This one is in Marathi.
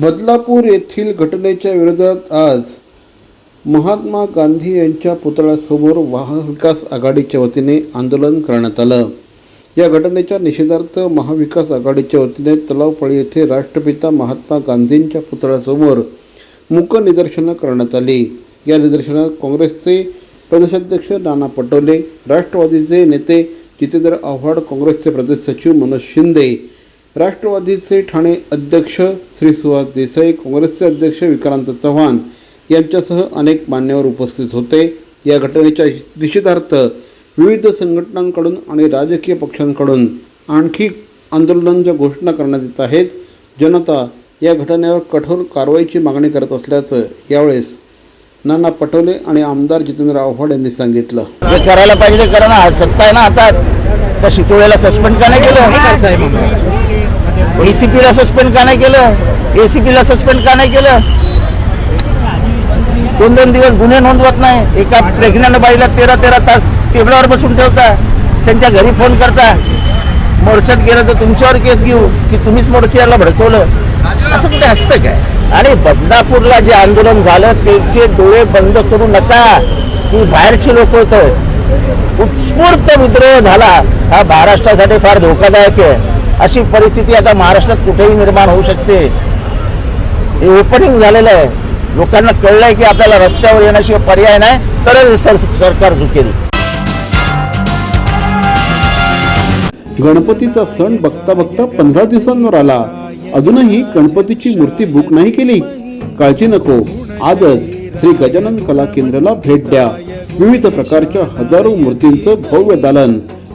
बदलापूर येथील घटनेच्या विरोधात आज महात्मा गांधी यांच्या पुतळ्यासमोर महाविकास आघाडीच्या वतीने आंदोलन करण्यात आलं. या घटनेच्या निषेधार्थ महाविकास आघाडीच्या वतीने तलावपाळी येथे राष्ट्रपिता महात्मा गांधींच्या पुतळ्यासमोर मूक निदर्शनं करण्यात आली. या निदर्शनात काँग्रेसचे प्रदेशाध्यक्ष नाना पटोले राष्ट्रवादीचे नेते जितेंद्र आव्हाड काँग्रेसचे प्रदेश सचिव मनोज शिंदे राष्ट्रवादीचे ठाणे अध्यक्ष श्री सुहास देसाई काँग्रेसचे अध्यक्ष विक्रांत चव्हाण यांच्यासह अनेक मान्यवर उपस्थित होते. या घटनेच्या निषेधार्थ विविध संघटनांकडून आणि राजकीय पक्षांकडून आणखी आंदोलनांच्या घोषणा करण्यात येत आहेत. जनता या घटनेवर कठोर कारवाईची मागणी करत असल्याचं यावेळेस नाना पटोले आणि आमदार जितेंद्र आव्हाड यांनी सांगितलं. करायला पाहिजे कारण आज सत्ता आहे ना आता. त्या शितोळेला सस्पेंड का नाही केलं? एसीपीला सस्पेंड का नाही केलं? एसीपीला सस्पेंड का नाही केलं? दोन दोन दिवस गुन्हे नोंदवत नाही. एका प्रेग्नंट बाईला तेरा तेरा तास टेबलावर बसून ठेवता त्यांच्या घरी फोन करता मोर्चात गेलं तर तुमच्यावर केस घेऊ की तुम्हीच मोर्चाला भडकवलं? असं कुठे असतं काय? आणि बदलापूरला जे आंदोलन झालं त्यांचे डोळे बंद करू नका. की बाहेरची लोक होतं. उत्स्फूर्त विद्रोह झाला. हा महाराष्ट्रासाठी फार धोकादायक आहे. अशी परिस्थिती आता महाराष्ट्रात कुठेही निर्माण होऊ शकते. हे ओपनिंग झालेलं आहे. लोकांना कळलंय की आपल्याला रस्त्यावर येण्याशिवाय पर्याय नाही तरच सर सरकार झुकेल. गणपतीचा सण बघता बघता पंधरा दिवसांवर आला. अजूनही गणपतीची मूर्ती बुक नाही केली. काळजी नको. आजच श्री गजानन कला केंद्राला भेट द्या. विविध प्रकारच्या हजारो मूर्तींचं भव्य दालन.